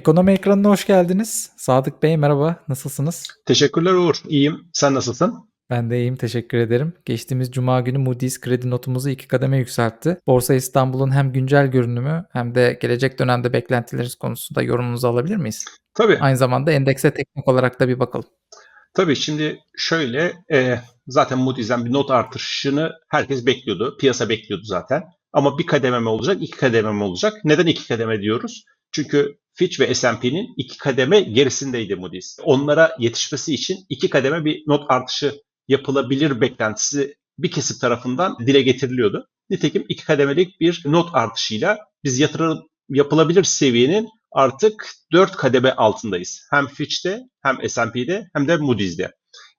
Ekonomi ekranına hoş geldiniz. Sadık Bey merhaba, nasılsınız? Teşekkürler Uğur. İyiyim. Sen nasılsın? Ben de iyiyim, teşekkür ederim. Geçtiğimiz cuma günü Moody's kredi notumuzu iki kademe yükseltti. Borsa İstanbul'un hem güncel görünümü hem de gelecek dönemde beklentileriniz konusunda yorumunuzu alabilir miyiz? Tabii. Aynı zamanda endekse teknik olarak da bir bakalım. Tabii şimdi şöyle e, zaten Moody's'den bir not artışını herkes bekliyordu. Piyasa bekliyordu zaten. Ama bir kademe mi olacak, iki kademe mi olacak? Neden iki kademe diyoruz? Çünkü Fitch ve S&P'nin iki kademe gerisindeydi Moody's. Onlara yetişmesi için iki kademe bir not artışı yapılabilir beklentisi bir kesim tarafından dile getiriliyordu. Nitekim iki kademelik bir not artışıyla biz yatırım yapılabilir seviyenin artık 4 kademe altındayız. Hem Fitch'te hem S&P'de hem de Moody's'de.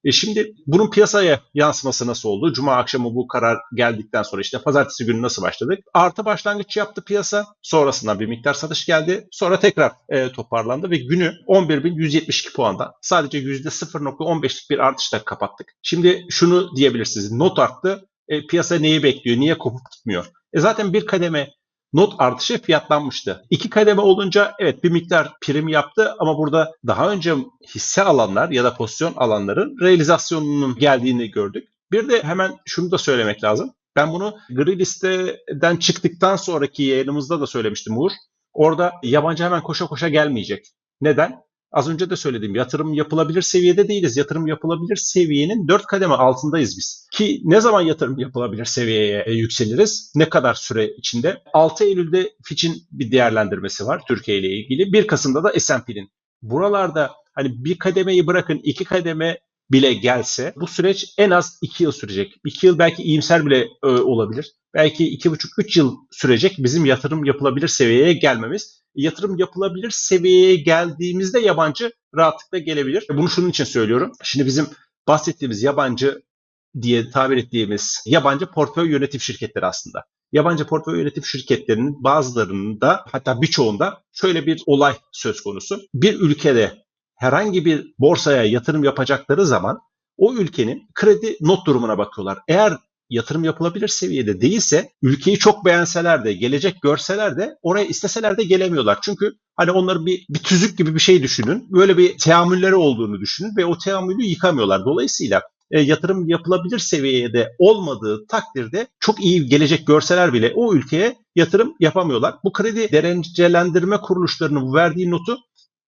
E şimdi bunun piyasaya yansıması nasıl oldu? Cuma akşamı bu karar geldikten sonra işte pazartesi günü nasıl başladık? Artı başlangıç yaptı piyasa. Sonrasında bir miktar satış geldi. Sonra tekrar e, toparlandı ve günü 11.172 puanda sadece %0.15'lik bir artışla kapattık. Şimdi şunu diyebilirsiniz. Not arttı. E, piyasa neyi bekliyor? Niye kopup gitmiyor? E zaten bir kademe not artışı fiyatlanmıştı. İki kademe olunca evet bir miktar prim yaptı ama burada daha önce hisse alanlar ya da pozisyon alanların realizasyonunun geldiğini gördük. Bir de hemen şunu da söylemek lazım. Ben bunu gri listeden çıktıktan sonraki yayınımızda da söylemiştim Uğur. Orada yabancı hemen koşa koşa gelmeyecek. Neden? Az önce de söyledim yatırım yapılabilir seviyede değiliz. Yatırım yapılabilir seviyenin 4 kademe altındayız biz. Ki ne zaman yatırım yapılabilir seviyeye yükseliriz? Ne kadar süre içinde? 6 Eylül'de Fitch'in bir değerlendirmesi var Türkiye ile ilgili. 1 Kasım'da da S&P'nin. Buralarda hani bir kademeyi bırakın iki kademe bile gelse bu süreç en az 2 yıl sürecek. 2 yıl belki iyimser bile e, olabilir. Belki 2,5-3 yıl sürecek bizim yatırım yapılabilir seviyeye gelmemiz yatırım yapılabilir seviyeye geldiğimizde yabancı rahatlıkla gelebilir. Bunu şunun için söylüyorum. Şimdi bizim bahsettiğimiz yabancı diye tabir ettiğimiz yabancı portföy yönetim şirketleri aslında. Yabancı portföy yönetim şirketlerinin bazılarında hatta birçoğunda şöyle bir olay söz konusu. Bir ülkede herhangi bir borsaya yatırım yapacakları zaman o ülkenin kredi not durumuna bakıyorlar. Eğer yatırım yapılabilir seviyede değilse ülkeyi çok beğenseler de gelecek görseler de oraya isteseler de gelemiyorlar. Çünkü hani onları bir, bir tüzük gibi bir şey düşünün. Böyle bir teamülleri olduğunu düşünün ve o teamülü yıkamıyorlar. Dolayısıyla e, yatırım yapılabilir seviyede olmadığı takdirde çok iyi gelecek görseler bile o ülkeye yatırım yapamıyorlar. Bu kredi derecelendirme kuruluşlarının verdiği notu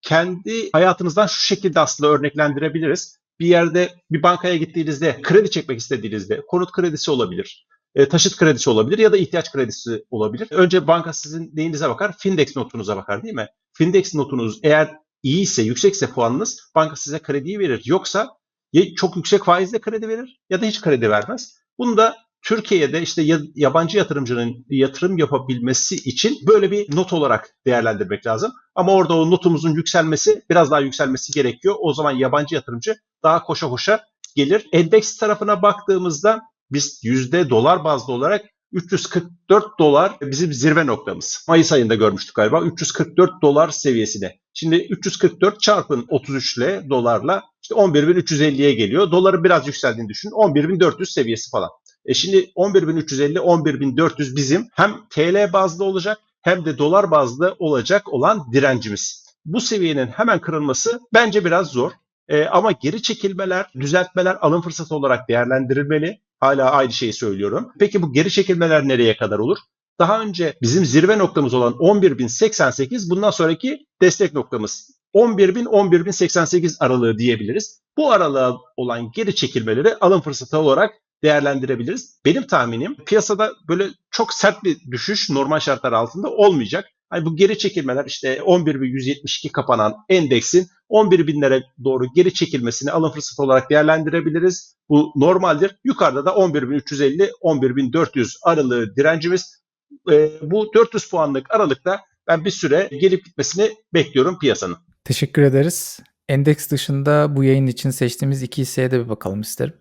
kendi hayatınızdan şu şekilde aslında örneklendirebiliriz bir yerde bir bankaya gittiğinizde kredi çekmek istediğinizde konut kredisi olabilir, e, taşıt kredisi olabilir ya da ihtiyaç kredisi olabilir. Önce banka sizin neyinize bakar? Findex notunuza bakar değil mi? Findex notunuz eğer iyiyse, yüksekse puanınız banka size krediyi verir. Yoksa ya çok yüksek faizle kredi verir ya da hiç kredi vermez. Bunu da Türkiye'de işte yabancı yatırımcının yatırım yapabilmesi için böyle bir not olarak değerlendirmek lazım. Ama orada o notumuzun yükselmesi biraz daha yükselmesi gerekiyor. O zaman yabancı yatırımcı daha koşa koşa gelir. Endeks tarafına baktığımızda biz yüzde dolar bazlı olarak 344 dolar bizim zirve noktamız. Mayıs ayında görmüştük galiba 344 dolar seviyesine. Şimdi 344 çarpın 33 ile dolarla işte 11.350'ye geliyor. Doların biraz yükseldiğini düşünün. 11.400 seviyesi falan. E şimdi 11.350, 11.400 bizim hem TL bazlı olacak hem de dolar bazlı olacak olan direncimiz. Bu seviyenin hemen kırılması bence biraz zor. E, ama geri çekilmeler, düzeltmeler alım fırsatı olarak değerlendirilmeli. Hala aynı şeyi söylüyorum. Peki bu geri çekilmeler nereye kadar olur? Daha önce bizim zirve noktamız olan 11.088 bundan sonraki destek noktamız. 11.000-11.088 aralığı diyebiliriz. Bu aralığa olan geri çekilmeleri alım fırsatı olarak değerlendirebiliriz. Benim tahminim piyasada böyle çok sert bir düşüş normal şartlar altında olmayacak. Hani bu geri çekilmeler işte 11.172 kapanan endeksin 11 binlere doğru geri çekilmesini alım fırsatı olarak değerlendirebiliriz. Bu normaldir. Yukarıda da 11.350 11.400 aralığı direncimiz. E, bu 400 puanlık aralıkta ben bir süre gelip gitmesini bekliyorum piyasanın. Teşekkür ederiz. Endeks dışında bu yayın için seçtiğimiz iki hisseye de bir bakalım isterim.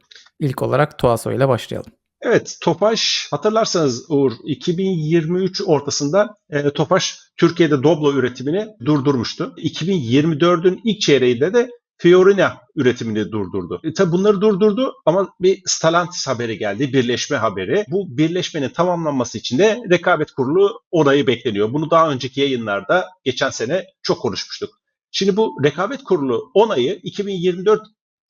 İlk olarak Tuaso ile başlayalım. Evet, Tofaş hatırlarsanız Uğur 2023 ortasında e, Tofaş Türkiye'de Doblo üretimini durdurmuştu. 2024'ün ilk çeyreğinde de Fiorina üretimini durdurdu. E, tabi bunları durdurdu ama bir Stellantis haberi geldi, birleşme haberi. Bu birleşmenin tamamlanması için de rekabet kurulu onayı bekleniyor. Bunu daha önceki yayınlarda geçen sene çok konuşmuştuk. Şimdi bu rekabet kurulu onayı 2024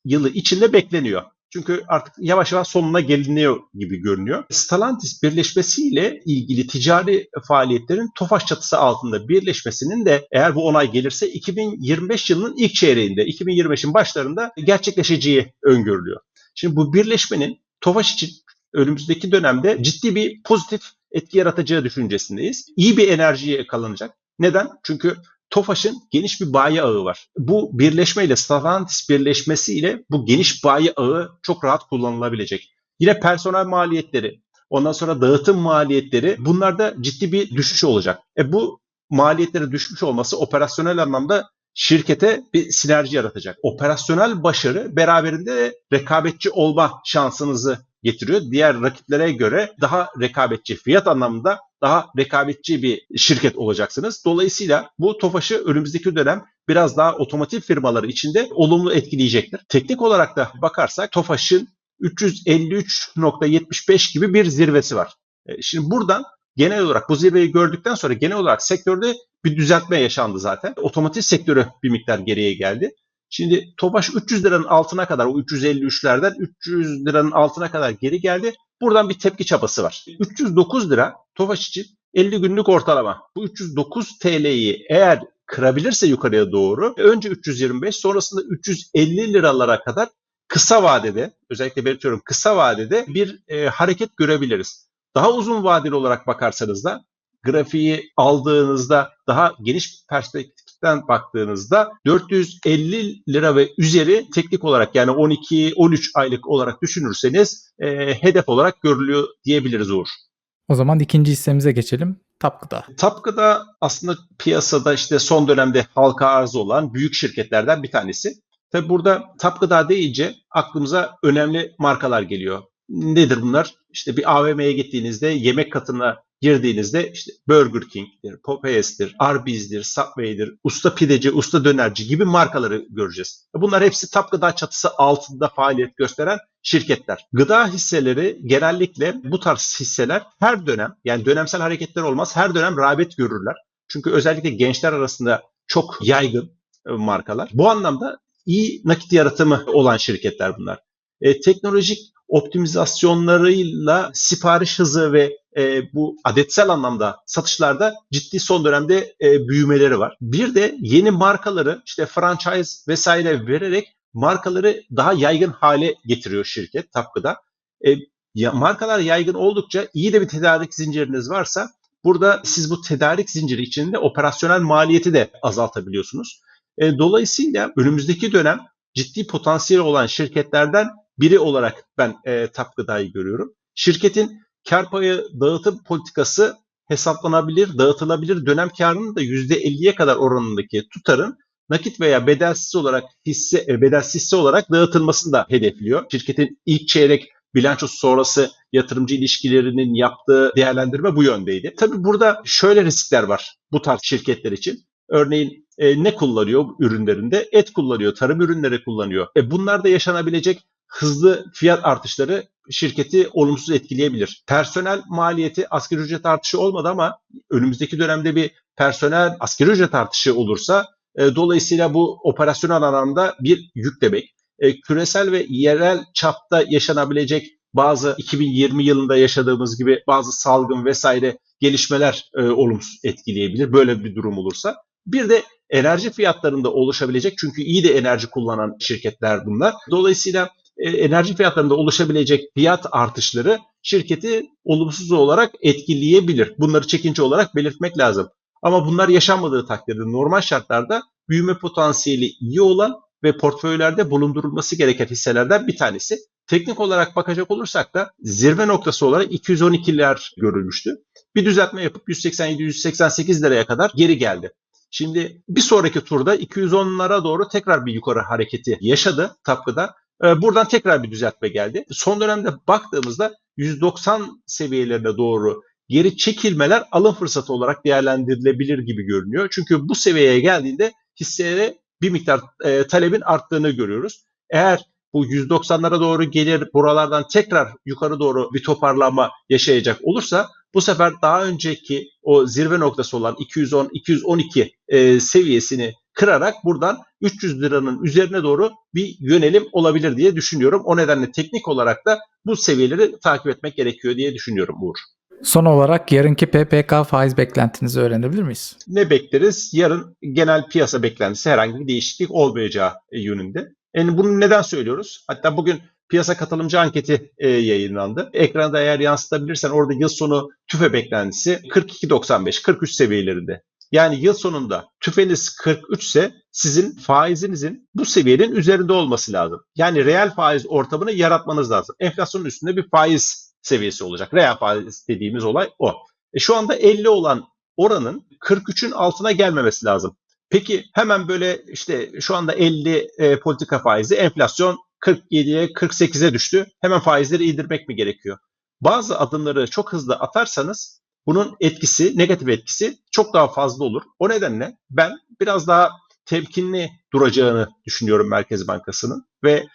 yılı içinde bekleniyor. Çünkü artık yavaş yavaş sonuna geliniyor gibi görünüyor. Stellantis birleşmesiyle ilgili ticari faaliyetlerin TOFAŞ çatısı altında birleşmesinin de eğer bu onay gelirse 2025 yılının ilk çeyreğinde, 2025'in başlarında gerçekleşeceği öngörülüyor. Şimdi bu birleşmenin TOFAŞ için önümüzdeki dönemde ciddi bir pozitif etki yaratacağı düşüncesindeyiz. İyi bir enerjiye yakalanacak. Neden? Çünkü TOFAŞ'ın geniş bir bayi ağı var. Bu birleşmeyle Stellantis birleşmesiyle bu geniş bayi ağı çok rahat kullanılabilecek. Yine personel maliyetleri, ondan sonra dağıtım maliyetleri bunlarda ciddi bir düşüş olacak. E bu maliyetleri düşmüş olması operasyonel anlamda şirkete bir sinerji yaratacak. Operasyonel başarı beraberinde rekabetçi olma şansınızı getiriyor. Diğer rakiplere göre daha rekabetçi fiyat anlamında daha rekabetçi bir şirket olacaksınız. Dolayısıyla bu TOFAŞ'ı önümüzdeki dönem biraz daha otomotiv firmaları içinde olumlu etkileyecektir. Teknik olarak da bakarsak TOFAŞ'ın 353.75 gibi bir zirvesi var. E, Şimdi buradan genel olarak bu zirveyi gördükten sonra genel olarak sektörde bir düzeltme yaşandı zaten. Otomotiv sektörü bir miktar geriye geldi. Şimdi Tofaş 300 liranın altına kadar o 353'lerden 300 liranın altına kadar geri geldi. Buradan bir tepki çabası var. 309 lira Tofaş için 50 günlük ortalama. Bu 309 TL'yi eğer kırabilirse yukarıya doğru önce 325 sonrasında 350 liralara kadar kısa vadede özellikle belirtiyorum kısa vadede bir e, hareket görebiliriz. Daha uzun vadeli olarak bakarsanız da grafiği aldığınızda daha geniş perspektiften baktığınızda 450 lira ve üzeri teknik olarak yani 12-13 aylık olarak düşünürseniz e, hedef olarak görülüyor diyebiliriz Uğur. O zaman ikinci hissemize geçelim. Tapgıda. Tapkı'da aslında piyasada işte son dönemde halka arz olan büyük şirketlerden bir tanesi. Tabi burada Tapkı'da deyince aklımıza önemli markalar geliyor. Nedir bunlar? İşte bir AVM'ye gittiğinizde yemek katına girdiğinizde işte Burger King'dir, Popeyes'tir, Arby's'dir, Subway'dir, usta pideci, usta dönerci gibi markaları göreceğiz. Bunlar hepsi TAP gıda çatısı altında faaliyet gösteren şirketler. Gıda hisseleri genellikle bu tarz hisseler her dönem yani dönemsel hareketler olmaz her dönem rağbet görürler. Çünkü özellikle gençler arasında çok yaygın e, markalar. Bu anlamda iyi nakit yaratımı olan şirketler bunlar. E, teknolojik optimizasyonlarıyla sipariş hızı ve e, bu adetsel anlamda satışlarda ciddi son dönemde e, büyümeleri var. Bir de yeni markaları işte franchise vesaire vererek markaları daha yaygın hale getiriyor şirket Tapkı'da. E, ya, markalar yaygın oldukça iyi de bir tedarik zinciriniz varsa burada siz bu tedarik zinciri içinde operasyonel maliyeti de azaltabiliyorsunuz. E, dolayısıyla önümüzdeki dönem ciddi potansiyeli olan şirketlerden biri olarak ben e, TAP görüyorum. Şirketin kar payı dağıtım politikası hesaplanabilir, dağıtılabilir. Dönem karının da %50'ye kadar oranındaki tutarın nakit veya bedelsiz olarak hisse e, bedelsiz hisse olarak dağıtılmasını da hedefliyor. Şirketin ilk çeyrek bilançosu sonrası yatırımcı ilişkilerinin yaptığı değerlendirme bu yöndeydi. Tabii burada şöyle riskler var bu tarz şirketler için. Örneğin e, ne kullanıyor ürünlerinde? Et kullanıyor, tarım ürünleri kullanıyor. E, bunlarda yaşanabilecek hızlı fiyat artışları şirketi olumsuz etkileyebilir. Personel maliyeti asgari ücret artışı olmadı ama önümüzdeki dönemde bir personel asgari ücret artışı olursa e, dolayısıyla bu operasyonel anlamda bir yük demek. E, küresel ve yerel çapta yaşanabilecek bazı 2020 yılında yaşadığımız gibi bazı salgın vesaire gelişmeler e, olumsuz etkileyebilir böyle bir durum olursa. Bir de enerji fiyatlarında oluşabilecek çünkü iyi de enerji kullanan şirketler bunlar. Dolayısıyla enerji fiyatlarında oluşabilecek fiyat artışları şirketi olumsuz olarak etkileyebilir. Bunları çekince olarak belirtmek lazım. Ama bunlar yaşanmadığı takdirde normal şartlarda büyüme potansiyeli iyi olan ve portföylerde bulundurulması gereken hisselerden bir tanesi. Teknik olarak bakacak olursak da zirve noktası olarak 212'ler görülmüştü. Bir düzeltme yapıp 187-188 liraya kadar geri geldi. Şimdi bir sonraki turda 210'lara doğru tekrar bir yukarı hareketi yaşadı Tapkı'da. Buradan tekrar bir düzeltme geldi. Son dönemde baktığımızda 190 seviyelerine doğru geri çekilmeler alım fırsatı olarak değerlendirilebilir gibi görünüyor. Çünkü bu seviyeye geldiğinde hisselere bir miktar e, talebin arttığını görüyoruz. Eğer bu 190'lara doğru gelir buralardan tekrar yukarı doğru bir toparlanma yaşayacak olursa bu sefer daha önceki o zirve noktası olan 210-212 e, seviyesini kırarak buradan 300 liranın üzerine doğru bir yönelim olabilir diye düşünüyorum. O nedenle teknik olarak da bu seviyeleri takip etmek gerekiyor diye düşünüyorum Uğur. Son olarak yarınki PPK faiz beklentinizi öğrenebilir miyiz? Ne bekleriz? Yarın genel piyasa beklentisi herhangi bir değişiklik olmayacağı e, yönünde. Yani bunu neden söylüyoruz? Hatta bugün piyasa katılımcı anketi e, yayınlandı. Ekranda eğer yansıtabilirsen orada yıl sonu tüfe beklentisi 42.95-43 seviyelerinde. Yani yıl sonunda tüfeniz 43 ise sizin faizinizin bu seviyenin üzerinde olması lazım. Yani reel faiz ortamını yaratmanız lazım. Enflasyonun üstünde bir faiz seviyesi olacak. Reel faiz dediğimiz olay o. E şu anda 50 olan oranın 43'ün altına gelmemesi lazım. Peki hemen böyle işte şu anda 50 e, politika faizi enflasyon 47'ye 48'e düştü. Hemen faizleri indirmek mi gerekiyor? Bazı adımları çok hızlı atarsanız bunun etkisi, negatif etkisi çok daha fazla olur. O nedenle ben biraz daha temkinli duracağını düşünüyorum Merkez Bankası'nın ve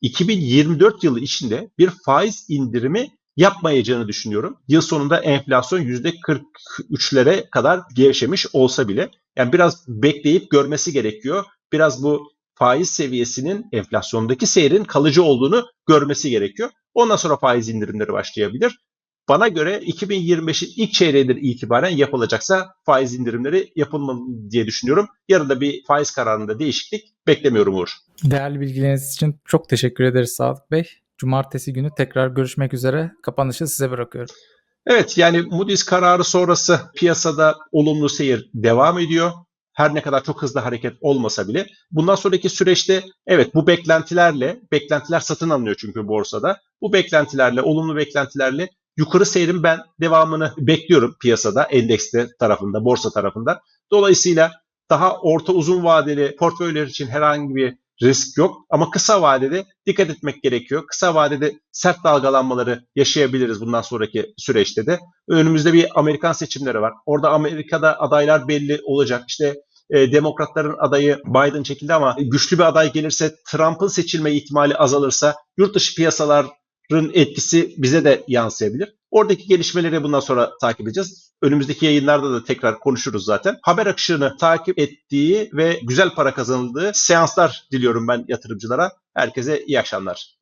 2024 yılı içinde bir faiz indirimi yapmayacağını düşünüyorum. Yıl sonunda enflasyon %43'lere kadar gevşemiş olsa bile yani biraz bekleyip görmesi gerekiyor. Biraz bu faiz seviyesinin enflasyondaki seyrin kalıcı olduğunu görmesi gerekiyor. Ondan sonra faiz indirimleri başlayabilir. Bana göre 2025'in ilk çeyreğinden itibaren yapılacaksa faiz indirimleri yapılmalı diye düşünüyorum. Yarın da bir faiz kararında değişiklik beklemiyorum Uğur. Değerli bilgileriniz için çok teşekkür ederiz Sadık Bey. Cumartesi günü tekrar görüşmek üzere. Kapanışı size bırakıyorum. Evet yani Moody's kararı sonrası piyasada olumlu seyir devam ediyor. Her ne kadar çok hızlı hareket olmasa bile. Bundan sonraki süreçte evet bu beklentilerle, beklentiler satın alınıyor çünkü borsada. Bu beklentilerle, olumlu beklentilerle yukarı seyrin ben devamını bekliyorum piyasada, endekste tarafında, borsa tarafında. Dolayısıyla daha orta uzun vadeli portföyler için herhangi bir risk yok ama kısa vadede dikkat etmek gerekiyor. Kısa vadede sert dalgalanmaları yaşayabiliriz bundan sonraki süreçte de. Önümüzde bir Amerikan seçimleri var. Orada Amerika'da adaylar belli olacak. İşte e, demokratların adayı Biden çekildi ama güçlü bir aday gelirse Trump'ın seçilme ihtimali azalırsa yurt dışı piyasalar etkisi bize de yansıyabilir. Oradaki gelişmeleri bundan sonra takip edeceğiz. Önümüzdeki yayınlarda da tekrar konuşuruz zaten. Haber akışını takip ettiği ve güzel para kazanıldığı seanslar diliyorum ben yatırımcılara. Herkese iyi akşamlar.